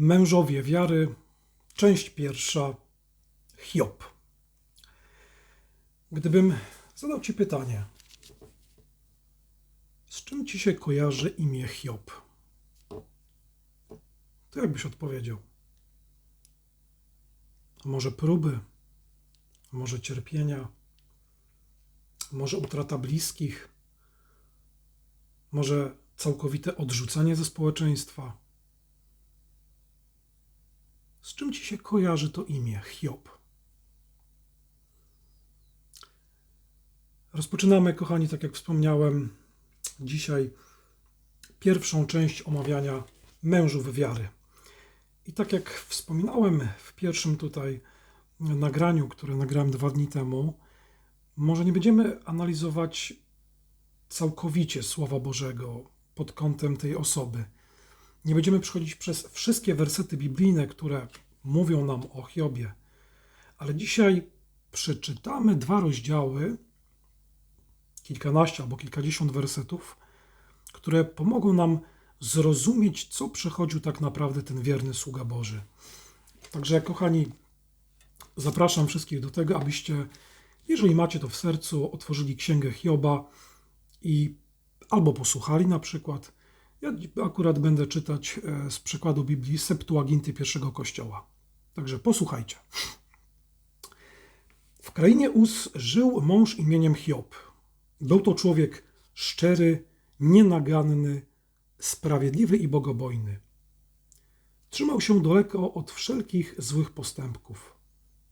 Mężowie wiary, część pierwsza. Hiob. Gdybym zadał Ci pytanie, z czym Ci się kojarzy imię Hiob? To jakbyś odpowiedział? Może próby, może cierpienia, może utrata bliskich, może całkowite odrzucenie ze społeczeństwa? Z czym ci się kojarzy to imię Hiob? Rozpoczynamy, kochani, tak jak wspomniałem, dzisiaj pierwszą część omawiania mężów wiary. I tak jak wspominałem w pierwszym tutaj nagraniu, które nagrałem dwa dni temu, może nie będziemy analizować całkowicie Słowa Bożego pod kątem tej osoby. Nie będziemy przechodzić przez wszystkie wersety biblijne, które mówią nam o Hiobie, ale dzisiaj przeczytamy dwa rozdziały, kilkanaście albo kilkadziesiąt wersetów, które pomogą nam zrozumieć, co przechodził tak naprawdę ten wierny sługa Boży. Także, kochani, zapraszam wszystkich do tego, abyście, jeżeli macie to w sercu, otworzyli księgę Hioba i albo posłuchali na przykład. Ja akurat będę czytać e, z przykładu Biblii Septuaginty pierwszego kościoła. Także posłuchajcie. W krainie Uz żył mąż imieniem Hiob. Był to człowiek szczery, nienaganny, sprawiedliwy i bogobojny. Trzymał się daleko od wszelkich złych postępków.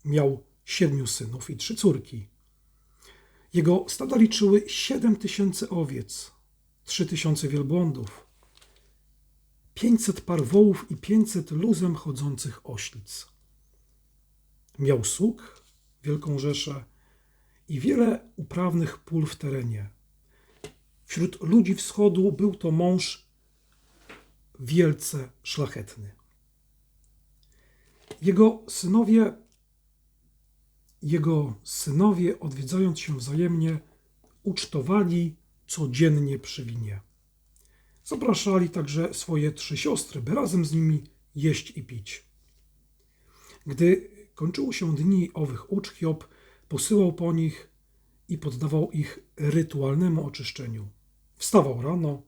Miał siedmiu synów i trzy córki. Jego stada liczyły siedem tysięcy owiec, trzy tysiące wielbłądów, pięćset par wołów i pięćset luzem chodzących oślic. Miał sług, wielką rzeszę i wiele uprawnych pól w terenie. Wśród ludzi wschodu był to mąż wielce szlachetny. Jego synowie, jego synowie, odwiedzając się wzajemnie, ucztowali codziennie przy winie. Zapraszali także swoje trzy siostry, by razem z nimi jeść i pić. Gdy kończyło się dni owych ucz, Hiob posyłał po nich i poddawał ich rytualnemu oczyszczeniu. Wstawał rano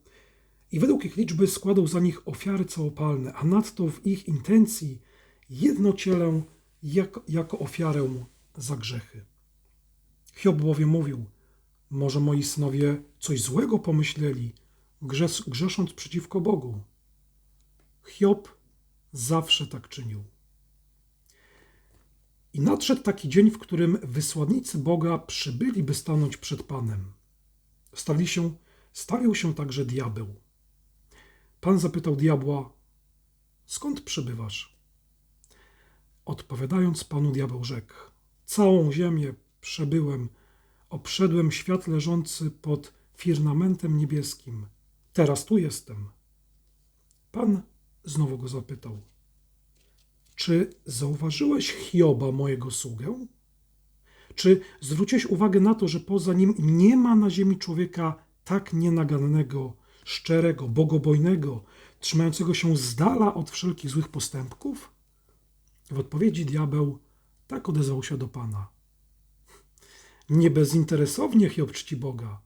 i według ich liczby składał za nich ofiary całopalne, a nadto w ich intencji jedno cielę jako, jako ofiarę za grzechy. Hiob bowiem mówił, może moi synowie coś złego pomyśleli, grzes, grzesząc przeciwko Bogu. Hiob zawsze tak czynił. I nadszedł taki dzień, w którym wysłannicy Boga przybyli, by stanąć przed Panem. Stali się, stawił się także diabeł. Pan zapytał diabła: Skąd przybywasz? Odpowiadając panu, diabeł rzekł: Całą ziemię przebyłem, obszedłem świat leżący pod firmamentem niebieskim. Teraz tu jestem. Pan znowu go zapytał: Czy zauważyłeś Hioba, mojego sługę? Czy zwróciłeś uwagę na to, że poza nim nie ma na ziemi człowieka tak nienagannego, szczerego, bogobojnego, trzymającego się z dala od wszelkich złych postępków? W odpowiedzi diabeł tak odezwał się do Pana. Nie bezinteresownie Hiob czci Boga.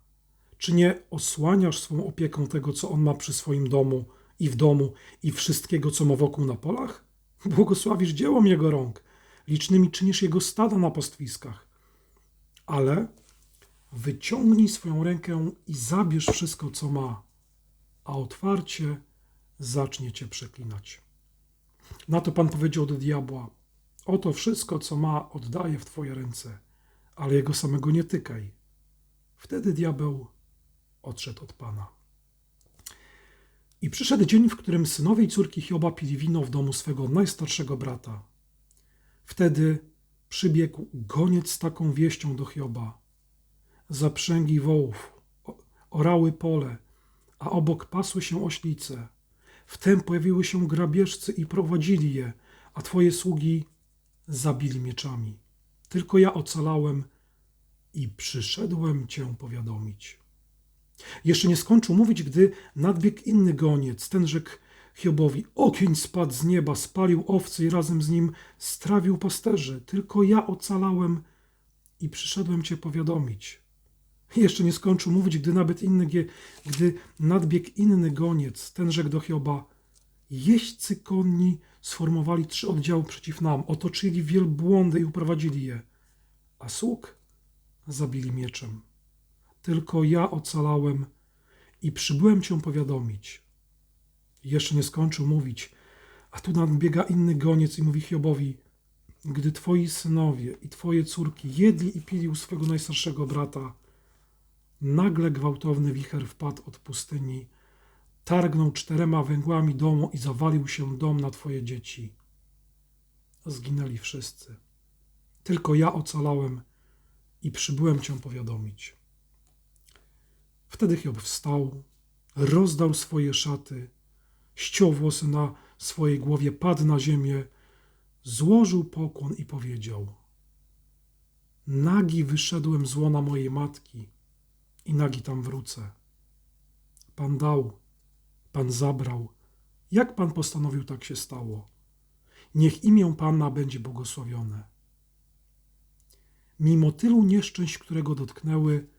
Czy nie osłaniasz swą opieką tego, co on ma przy swoim domu i w domu i wszystkiego, co ma wokół na polach? Błogosławisz dziełom jego rąk, licznymi czynisz jego stada na pastwiskach. Ale wyciągnij swoją rękę i zabierz wszystko, co ma, a otwarcie zacznie cię przeklinać. Na to Pan powiedział do diabła: Oto wszystko, co ma, oddaję w Twoje ręce, ale jego samego nie tykaj. Wtedy diabeł odszedł od Pana. I przyszedł dzień, w którym synowie i córki Hioba pili wino w domu swego najstarszego brata. Wtedy przybiegł goniec z taką wieścią do Hioba. Zaprzęgi wołów, orały pole, a obok pasły się oślice. Wtem pojawiły się grabieżcy i prowadzili je, a twoje sługi zabili mieczami. Tylko ja ocalałem i przyszedłem cię powiadomić. Jeszcze nie skończył mówić, gdy nadbiegł inny goniec. Ten rzekł: Hiobowi. Ogień spadł z nieba, spalił owce i razem z nim strawił pasterzy. Tylko ja ocalałem i przyszedłem cię powiadomić. Jeszcze nie skończył mówić, gdy nawet inny, gdy nadbiegł inny goniec, ten rzekł do Hioba, jeźdźcy konni sformowali trzy oddziały przeciw nam, otoczyli wielbłądy i uprowadzili je, a sług zabili mieczem. Tylko ja ocalałem i przybyłem cię powiadomić. Jeszcze nie skończył mówić, a tu nadbiega inny goniec i mówi Hiobowi, gdy twoi synowie i twoje córki jedli i pili u swego najstarszego brata, nagle gwałtowny wicher wpadł od pustyni, targnął czterema węgłami domu i zawalił się dom na twoje dzieci. Zginęli wszyscy. Tylko ja ocalałem i przybyłem cię powiadomić. Wtedy Hiob wstał, rozdał swoje szaty, ściął włosy na swojej głowie, padł na ziemię, złożył pokłon i powiedział: Nagi wyszedłem z łona mojej matki i nagi tam wrócę. Pan dał, Pan zabrał. Jak Pan postanowił, tak się stało. Niech imię Pana będzie błogosławione. Mimo tylu nieszczęść, które go dotknęły,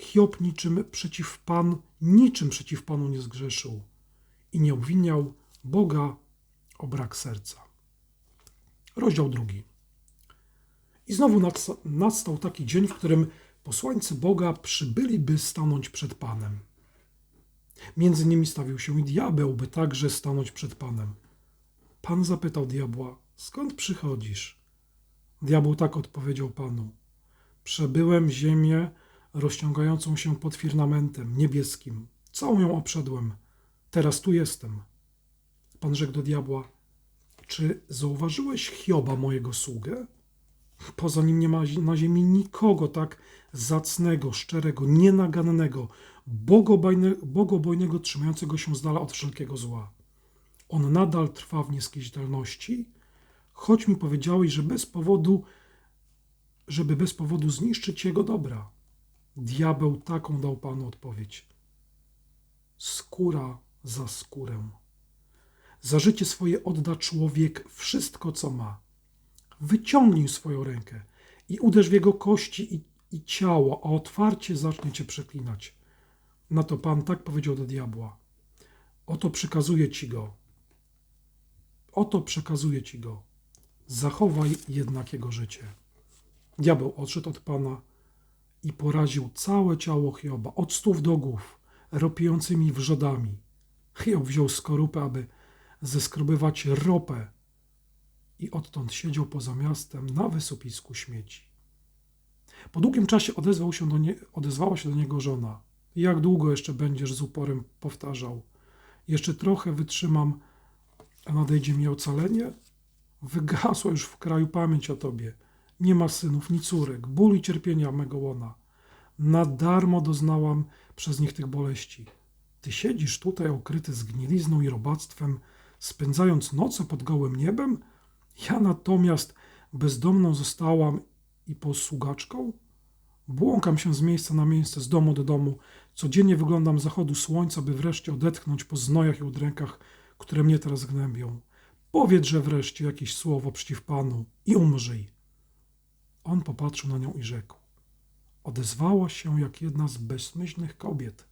Hiob niczym przeciw Pan, niczym przeciw Panu nie zgrzeszył i nie obwiniał Boga o brak serca. Rozdział drugi. I znowu nastał taki dzień, w którym posłańcy Boga przybyli, by stanąć przed Panem. Między nimi stawił się i diabeł, by także stanąć przed Panem. Pan zapytał diabła, skąd przychodzisz? Diabeł tak odpowiedział Panu. Przebyłem ziemię rozciągającą się pod firmamentem niebieskim. Całą ją obszedłem. Teraz tu jestem. Pan rzekł do diabła, czy zauważyłeś Hioba, mojego sługę? Poza nim nie ma na ziemi nikogo tak zacnego, szczerego, nienagannego, bogobojne, bogobojnego, trzymającego się z dala od wszelkiego zła. On nadal trwa w nieskazitelności, choć mi powiedziałeś, że bez powodu, żeby bez powodu zniszczyć jego dobra. Diabeł taką dał Panu odpowiedź. Skóra za skórę. Za życie swoje odda człowiek wszystko, co ma. Wyciągnij swoją rękę i uderz w jego kości i, i ciało, a otwarcie zacznie cię przeklinać. Na to Pan tak powiedział do diabła. Oto przekazuję ci go. Oto przekazuję ci go. Zachowaj jednak jego życie. Diabeł odszedł od Pana i poraził całe ciało Hioba, od stóp do głów, ropiącymi wrzodami. Hiob wziął skorupę, aby zeskrobywać ropę i odtąd siedział poza miastem na wysypisku śmieci. Po długim czasie odezwał się do nie, odezwała się do niego żona. Jak długo jeszcze będziesz z uporem powtarzał? Jeszcze trochę wytrzymam, a nadejdzie mi ocalenie? Wygasła już w kraju pamięć o tobie. Nie ma synów ni córek, ból i cierpienia mego łona. Na darmo doznałam przez nich tych boleści. Ty siedzisz tutaj okryty zgnilizną i robactwem, spędzając noce pod gołym niebem? Ja natomiast bezdomną zostałam i posługaczką? Błąkam się z miejsca na miejsce, z domu do domu. Codziennie wyglądam zachodu słońca, by wreszcie odetchnąć po znojach i udrękach, które mnie teraz gnębią. Powiedz, wreszcie jakieś słowo przeciw Panu i umrzyj. On popatrzył na nią i rzekł: Odezwała się jak jedna z bezmyślnych kobiet.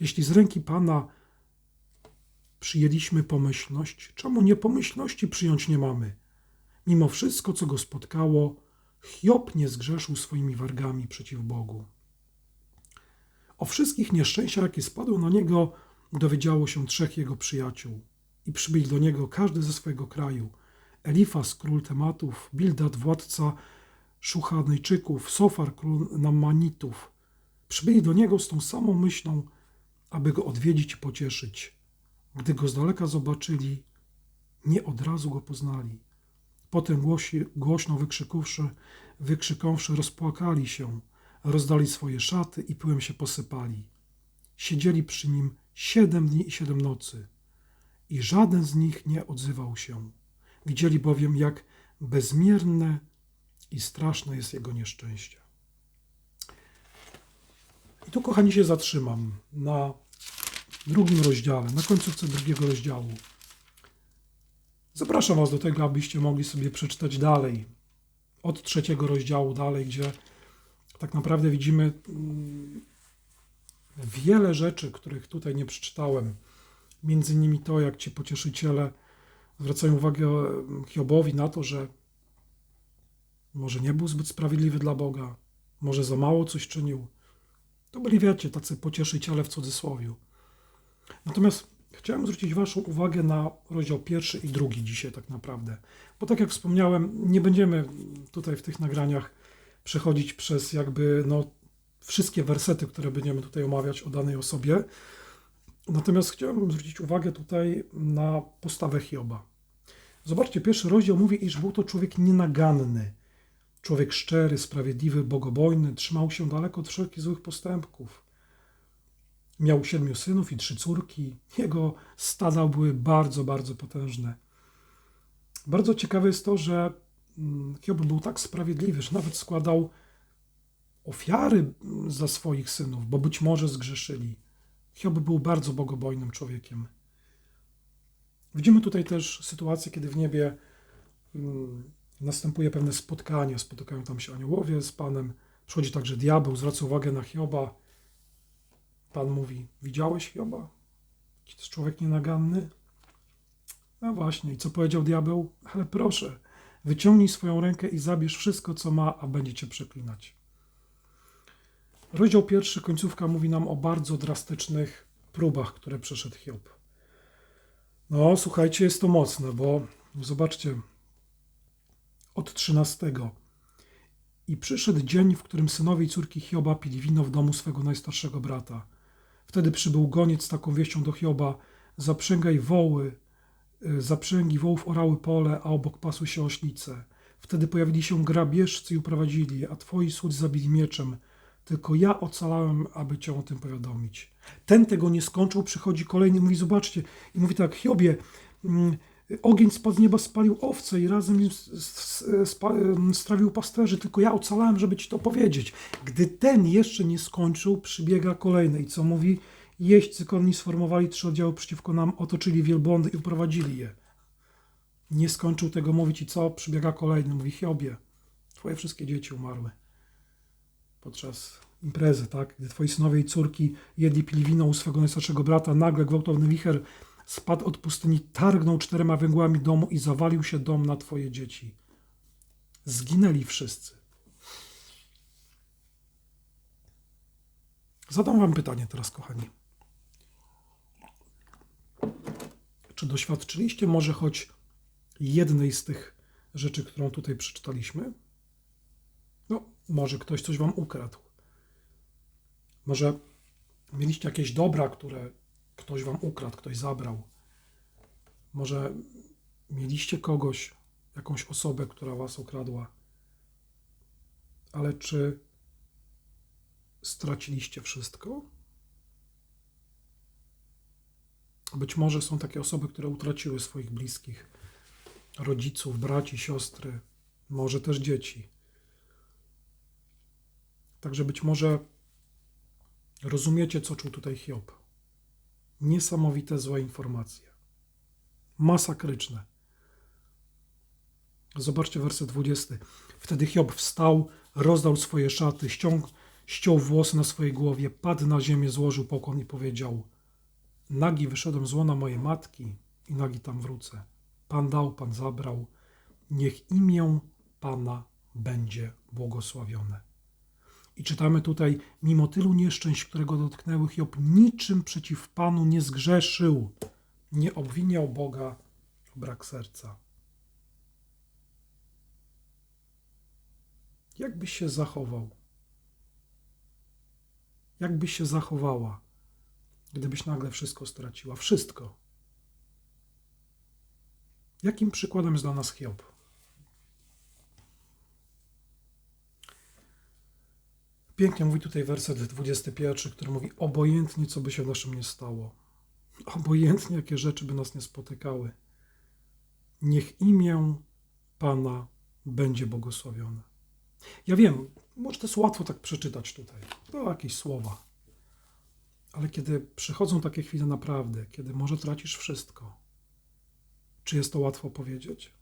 Jeśli z ręki Pana przyjęliśmy pomyślność, czemu nie pomyślności przyjąć nie mamy? Mimo wszystko, co go spotkało, Hiob nie zgrzeszył swoimi wargami przeciw Bogu. O wszystkich nieszczęściach, jakie spadły na niego, dowiedziało się trzech jego przyjaciół i przybyli do niego każdy ze swojego kraju. Elifas, król tematów, Bildad, władca Szuchanejczyków, Sofar, Namanitów. Przybyli do niego z tą samą myślą, aby go odwiedzić i pocieszyć. Gdy go z daleka zobaczyli, nie od razu go poznali. Potem głosi, głośno wykrzykówszy, wykrzykąwszy, rozpłakali się, rozdali swoje szaty i pyłem się posypali. Siedzieli przy nim siedem dni i siedem nocy i żaden z nich nie odzywał się. Widzieli bowiem, jak bezmierne i straszne jest jego nieszczęście. I tu, kochani, się zatrzymam na drugim rozdziale, na końcówce drugiego rozdziału. Zapraszam Was do tego, abyście mogli sobie przeczytać dalej, od trzeciego rozdziału dalej, gdzie tak naprawdę widzimy mm, wiele rzeczy, których tutaj nie przeczytałem. Między innymi to, jak ci pocieszyciele zwracają uwagę Hiobowi na to, że może nie był zbyt sprawiedliwy dla Boga, może za mało coś czynił. To byli, wiecie, tacy pocieszyciele w cudzysłowie. Natomiast chciałem zwrócić Waszą uwagę na rozdział pierwszy i drugi dzisiaj, tak naprawdę. Bo tak jak wspomniałem, nie będziemy tutaj w tych nagraniach przechodzić przez jakby no, wszystkie wersety, które będziemy tutaj omawiać o danej osobie. Natomiast chciałem zwrócić uwagę tutaj na postawę Hioba. Zobaczcie, pierwszy rozdział mówi, iż był to człowiek nienaganny, człowiek szczery, sprawiedliwy, bogobojny, trzymał się daleko od wszelkich złych postępków. Miał siedmiu synów i trzy córki. Jego stada były bardzo, bardzo potężne. Bardzo ciekawe jest to, że mm, Hiob był tak sprawiedliwy, że nawet składał ofiary za swoich synów, bo być może zgrzeszyli. Hiob był bardzo bogobojnym człowiekiem. Widzimy tutaj też sytuację, kiedy w niebie mm, następuje pewne spotkanie. Spotykają tam się aniołowie z Panem. Przychodzi także diabeł, zwraca uwagę na Hioba. Pan mówi: Widziałeś Hioba? Jaki to jest człowiek nienaganny? No właśnie, i co powiedział diabeł? Ale proszę, wyciągnij swoją rękę i zabierz wszystko, co ma, a będzie cię przeklinać. Rozdział pierwszy, końcówka mówi nam o bardzo drastycznych próbach, które przeszedł Hiob. No, słuchajcie, jest to mocne, bo zobaczcie, od 13. I przyszedł dzień, w którym synowie i córki Hioba pili wino w domu swego najstarszego brata. Wtedy przybył goniec z taką wieścią do Hioba: Zaprzęgaj woły, y, zaprzęgi wołów orały pole, a obok pasły się oślice. Wtedy pojawili się grabieżcy i uprowadzili je, a twoi słudzy zabili mieczem. Tylko ja ocalałem, aby cię o tym powiadomić. Ten tego nie skończył, przychodzi kolejny, mówi: Zobaczcie, i mówi tak: Hiobie, mm, ogień spadł z nieba, spalił owce i razem strawił pasterzy, tylko ja ocalałem, żeby ci to powiedzieć. Gdy ten jeszcze nie skończył, przybiega kolejny i co mówi? Jeźdźcy konni sformowali trzy oddziały przeciwko nam, otoczyli wielbłądy i uprowadzili je. Nie skończył tego mówić i co? Przybiega kolejny, mówi Hiobie, twoje wszystkie dzieci umarły podczas imprezy, tak? Gdy twoi synowie i córki jedli pili wino u swego najstarszego brata, nagle gwałtowny wicher spadł od pustyni, targnął czterema węgłami domu i zawalił się dom na twoje dzieci. Zginęli wszyscy. Zadam wam pytanie teraz, kochani. Czy doświadczyliście może choć jednej z tych rzeczy, którą tutaj przeczytaliśmy? No, może ktoś coś wam ukradł. Może mieliście jakieś dobra, które ktoś wam ukradł, ktoś zabrał. Może mieliście kogoś, jakąś osobę, która was okradła. Ale czy straciliście wszystko? Być może są takie osoby, które utraciły swoich bliskich, rodziców, braci, siostry, może też dzieci. Także być może rozumiecie, co czuł tutaj Hiob. Niesamowite złe informacje. Masakryczne. Zobaczcie werset 20. Wtedy Hiob wstał, rozdał swoje szaty, ściąg, ściął włosy na swojej głowie, padł na ziemię, złożył pokłon i powiedział: Nagi wyszedłem z łona mojej matki i nagi tam wrócę. Pan dał, Pan zabrał. Niech imię Pana będzie błogosławione. I czytamy tutaj, mimo tylu nieszczęść, które go dotknęły, Hiob niczym przeciw Panu nie zgrzeszył, nie obwiniał Boga o brak serca. Jak byś się zachował? Jak byś się zachowała, gdybyś nagle wszystko straciła? Wszystko. Jakim przykładem jest dla nas Hiob? Pięknie mówi tutaj werset 21, który mówi: Obojętnie, co by się naszym nie stało, obojętnie, jakie rzeczy by nas nie spotykały, niech imię Pana będzie błogosławione. Ja wiem, może to jest łatwo tak przeczytać tutaj, to jakieś słowa. Ale kiedy przychodzą takie chwile naprawdę, kiedy może tracisz wszystko, czy jest to łatwo powiedzieć?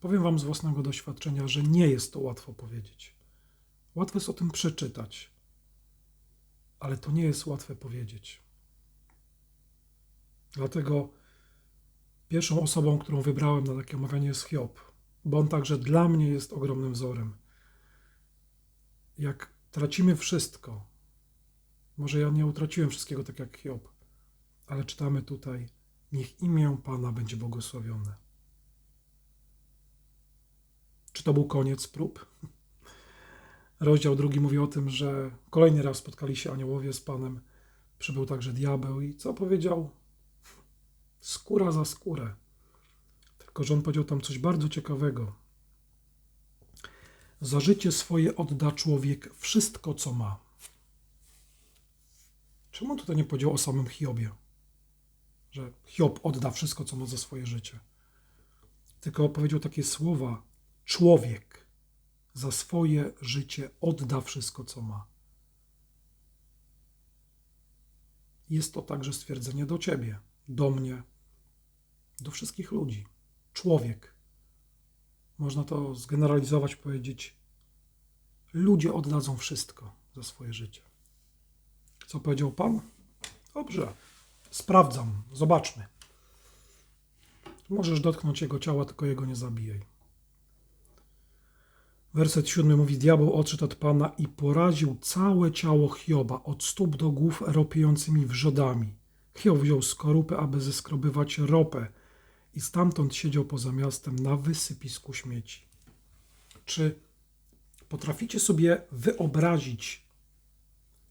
Powiem Wam z własnego doświadczenia, że nie jest to łatwo powiedzieć. Łatwo jest o tym przeczytać, ale to nie jest łatwe powiedzieć. Dlatego pierwszą osobą, którą wybrałem na takie omawianie jest Hiob, bo on także dla mnie jest ogromnym wzorem. Jak tracimy wszystko, może ja nie utraciłem wszystkiego tak jak Hiob, ale czytamy tutaj, niech imię Pana będzie błogosławione. Czy to był koniec prób? Rozdział drugi mówi o tym, że kolejny raz spotkali się aniołowie z Panem. Przybył także diabeł i co powiedział? Skóra za skórę. Tylko, że on powiedział tam coś bardzo ciekawego. Za życie swoje odda człowiek wszystko, co ma. Czemu on tutaj nie powiedział o samym Hiobie? Że Hiob odda wszystko, co ma za swoje życie. Tylko powiedział takie słowa: człowiek za swoje życie odda wszystko, co ma. Jest to także stwierdzenie do ciebie, do mnie, do wszystkich ludzi. Człowiek. Można to zgeneralizować, powiedzieć: ludzie oddadzą wszystko za swoje życie. Co powiedział Pan? Dobrze, sprawdzam, zobaczmy. Możesz dotknąć jego ciała, tylko jego nie zabijaj. Werset siódmy mówi: Diabeł odszedł od Pana i poraził całe ciało Hioba, od stóp do głów ropiejącymi wrzodami. Hiob wziął skorupę, aby zeskrobywać ropę i stamtąd siedział poza miastem na wysypisku śmieci. Czy potraficie sobie wyobrazić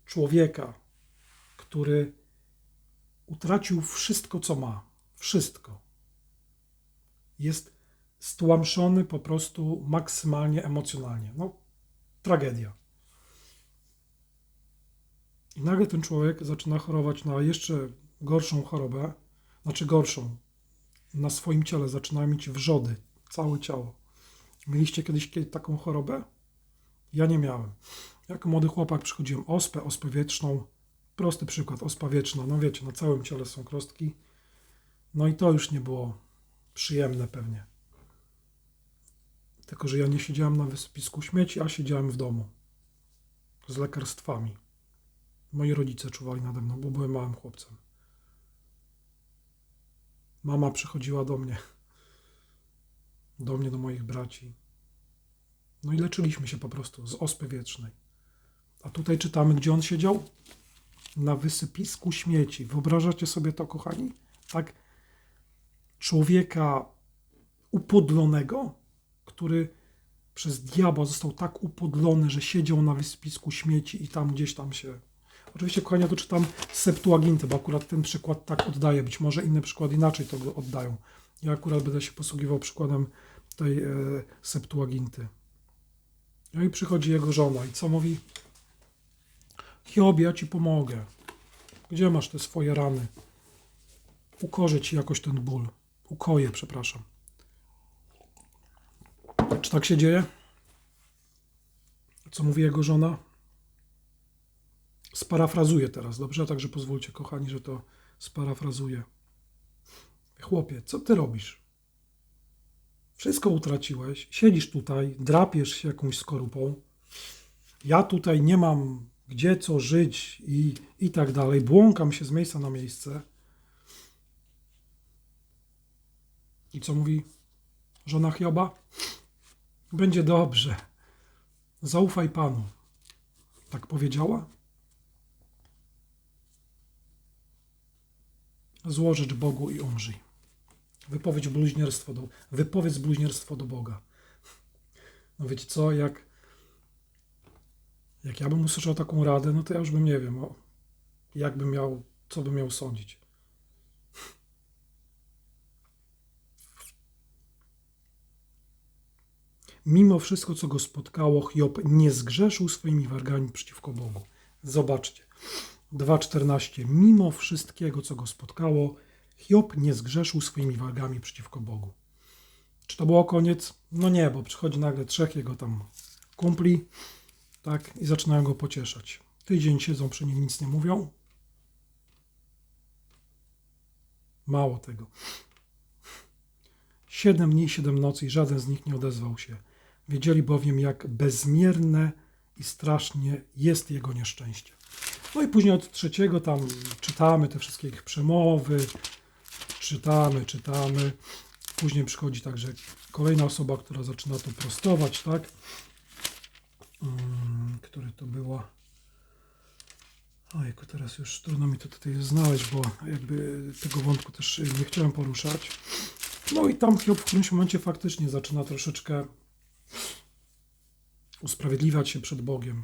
człowieka, który utracił wszystko, co ma? Wszystko. Jest stłamszony po prostu maksymalnie emocjonalnie. No, tragedia. I nagle ten człowiek zaczyna chorować na jeszcze gorszą chorobę, znaczy gorszą. Na swoim ciele zaczyna mieć wrzody, całe ciało. Mieliście kiedyś taką chorobę? Ja nie miałem. Jako młody chłopak przychodziłem ospę, ospę wietrzną. Prosty przykład, ospa wieczna. No wiecie, na całym ciele są krostki. No i to już nie było przyjemne pewnie. Tylko, że ja nie siedziałem na wysypisku śmieci, a siedziałem w domu z lekarstwami. Moi rodzice czuwali nade mną, bo byłem małym chłopcem. Mama przychodziła do mnie, do mnie, do moich braci. No i leczyliśmy się po prostu z ospy wiecznej. A tutaj czytamy, gdzie on siedział? Na wysypisku śmieci. Wyobrażacie sobie to, kochani? Tak, człowieka upodlonego, który przez diabła został tak upodlony, że siedział na wysypisku śmieci i tam gdzieś tam się. Oczywiście, kochani, tu czytam Septuaginty, bo akurat ten przykład tak oddaje. Być może inne przykłady inaczej to oddają. Ja akurat będę się posługiwał przykładem tej e, Septuaginty. No i przychodzi jego żona i co mówi? Hiobie, ja ci pomogę. Gdzie masz te swoje rany? Ukorzę ci jakoś ten ból. Ukoję, przepraszam. Czy tak się dzieje? Co mówi jego żona? Sparafrazuję teraz, dobrze? Także pozwólcie, kochani, że to sparafrazuję. Chłopie, co ty robisz? Wszystko utraciłeś, siedzisz tutaj, drapiesz się jakąś skorupą. Ja tutaj nie mam gdzie co żyć i, i tak dalej. Błąkam się z miejsca na miejsce. I co mówi żona Hioba? Będzie dobrze. Zaufaj Panu. Tak powiedziała? Złożycz Bogu i umrzyj. Wypowiedź bluźnierstwo do, wypowiedz bluźnierstwo do Boga. No wiecie co, jak, jak ja bym usłyszał taką radę, no to ja już bym nie wiem, o, jak bym miał, co bym miał sądzić. Mimo wszystko, co go spotkało, Hiob nie zgrzeszył swoimi wargami przeciwko Bogu. Zobaczcie. 2.14. Mimo wszystkiego, co go spotkało, Hiob nie zgrzeszył swoimi wargami przeciwko Bogu. Czy to było koniec? No nie, bo przychodzi nagle trzech jego tam kumpli, tak, i zaczynają go pocieszać. Tydzień siedzą przy nim, nic nie mówią. Mało tego. Siedem dni, siedem nocy i żaden z nich nie odezwał się. Wiedzieli bowiem, jak bezmierne i strasznie jest jego nieszczęście. No i później od trzeciego tam czytamy te wszystkie ich przemowy, czytamy, czytamy. Później przychodzi także kolejna osoba, która zaczyna to prostować, tak? Mm, Które to była? Ojku, teraz już trudno mi to tutaj znaleźć, bo jakby tego wątku też nie chciałem poruszać. No i tam Hiob w którymś momencie faktycznie zaczyna troszeczkę usprawiedliwiać się przed Bogiem.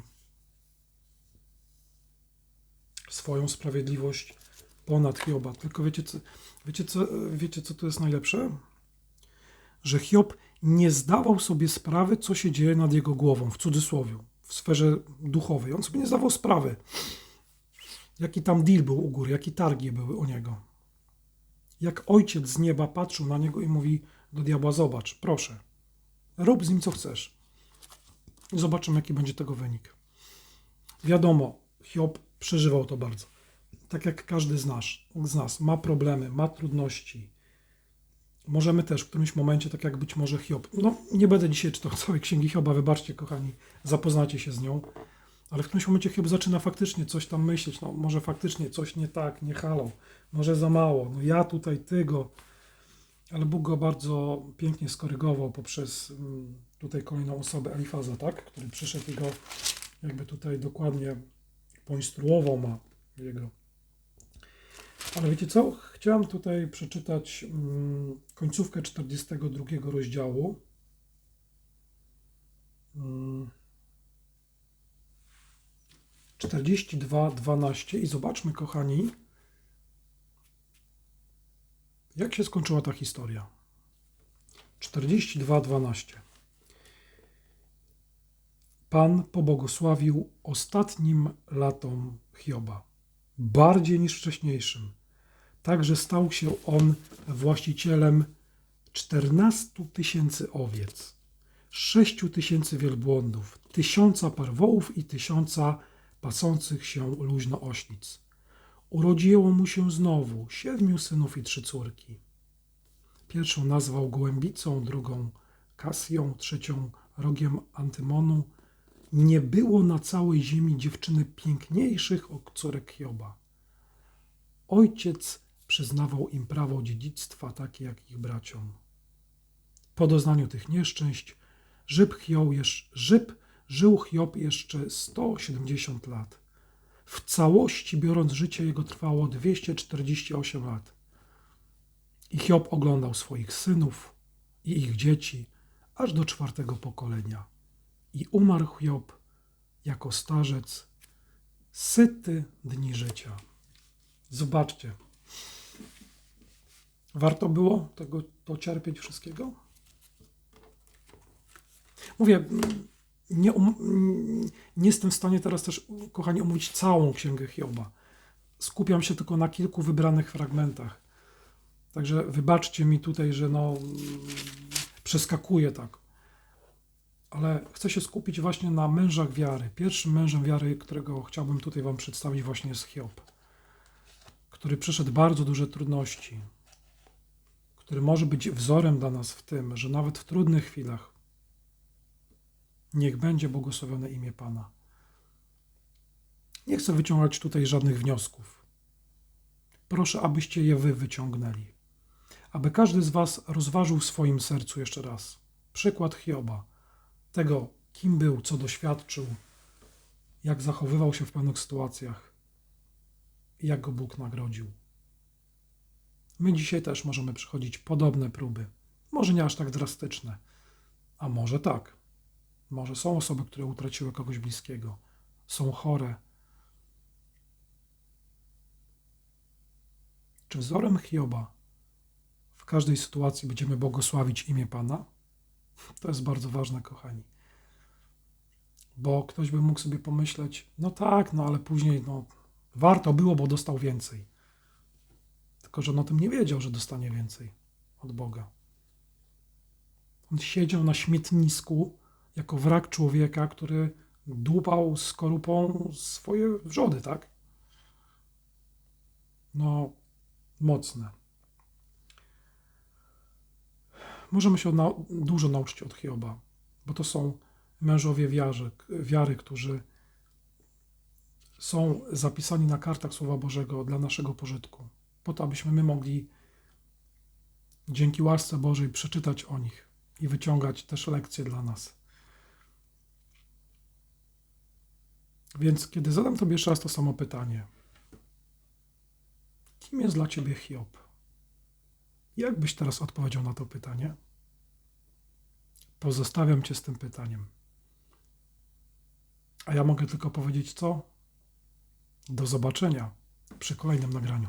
Swoją sprawiedliwość ponad Hioba. Tylko wiecie co, wiecie co, wiecie co tu jest najlepsze? Że Hiob nie zdawał sobie sprawy, co się dzieje nad jego głową, w cudzysłowie, w sferze duchowej. On sobie nie zdawał sprawy, jaki tam deal był u góry, jakie targi były u niego. Jak ojciec z nieba patrzył na niego i mówi do diabła: Zobacz, proszę, rób z nim co chcesz. Zobaczymy, jaki będzie tego wynik. Wiadomo, Hiob przeżywał to bardzo. Tak jak każdy z nas, z nas ma problemy, ma trudności. Możemy też w którymś momencie, tak jak być może Hiob. No, nie będę dzisiaj czytał całej księgi Hioba, wybaczcie, kochani, zapoznacie się z nią. Ale w którymś momencie Hiob zaczyna faktycznie coś tam myśleć. No, może faktycznie coś nie tak, nie halo, może za mało. No, ja tutaj tego. Ale Bóg go bardzo pięknie skorygował poprzez mm, tutaj kolejną osobę, Elifaza, tak? Który przyszedł i go jakby tutaj dokładnie poinstruował ma jego. Ale wiecie co? Chciałem tutaj przeczytać mm, końcówkę 42 rozdziału. Mm, 42:12 i zobaczmy, kochani, jak się skończyła ta historia. 42:12. Pan pobłogosławił ostatnim latom Hioba, bardziej niż wcześniejszym. Także stał się on właścicielem 14 tysięcy owiec, 6 tysięcy wielbłądów, tysiąca par wołów i tysiąca pasących się luźno oślic. Urodziło mu się znowu siedmiu synów i trzy córki. Pierwszą nazwał gołębicą, drugą Kasją, trzecią rogiem Antymonu. Nie było na całej ziemi dziewczyny piękniejszych od córek Hioba. Ojciec przyznawał im prawo dziedzictwa, takie jak ich braciom. Po doznaniu tych nieszczęść Żyb, Żyb żył Hiob jeszcze 170 lat. W całości biorąc życie jego trwało 248 lat. I Hiob oglądał swoich synów i ich dzieci aż do czwartego pokolenia. I umarł Hiob jako starzec, syty dni życia. Zobaczcie. Warto było tego to cierpieć wszystkiego? Mówię, nie, um, nie jestem w stanie teraz też, kochani, omówić całą księgę Hioba. Skupiam się tylko na kilku wybranych fragmentach. Także wybaczcie mi tutaj, że no, przeskakuję tak. Ale chcę się skupić właśnie na mężach wiary. Pierwszym mężem wiary, którego chciałbym tutaj Wam przedstawić, właśnie jest Hiob, który przeszedł bardzo duże trudności, który może być wzorem dla nas w tym, że nawet w trudnych chwilach niech będzie błogosławione imię Pana. Nie chcę wyciągać tutaj żadnych wniosków. Proszę, abyście je wy wyciągnęli. Aby każdy z Was rozważył w swoim sercu jeszcze raz przykład Hioba, tego, kim był, co doświadczył, jak zachowywał się w pewnych sytuacjach i jak go Bóg nagrodził. My dzisiaj też możemy przychodzić podobne próby. Może nie aż tak drastyczne, a może tak. Może są osoby, które utraciły kogoś bliskiego, są chore. Czy wzorem Hioba w każdej sytuacji będziemy błogosławić imię Pana? To jest bardzo ważne, kochani. Bo ktoś by mógł sobie pomyśleć, no tak, no ale później no, warto było, bo dostał więcej. Tylko, że on o tym nie wiedział, że dostanie więcej od Boga. On siedział na śmietnisku jako wrak człowieka, który dłupał skorupą swoje wrzody, tak? No, mocne. Możemy się na, dużo nauczyć od Hioba, bo to są mężowie wiarze, wiary, którzy są zapisani na kartach Słowa Bożego dla naszego pożytku, po to, abyśmy my mogli dzięki łasce Bożej przeczytać o nich i wyciągać też lekcje dla nas. Więc kiedy zadam Tobie jeszcze raz to samo pytanie, kim jest dla Ciebie Hiob? Jak byś teraz odpowiedział na to pytanie? Pozostawiam Cię z tym pytaniem. A ja mogę tylko powiedzieć co? Do zobaczenia przy kolejnym nagraniu.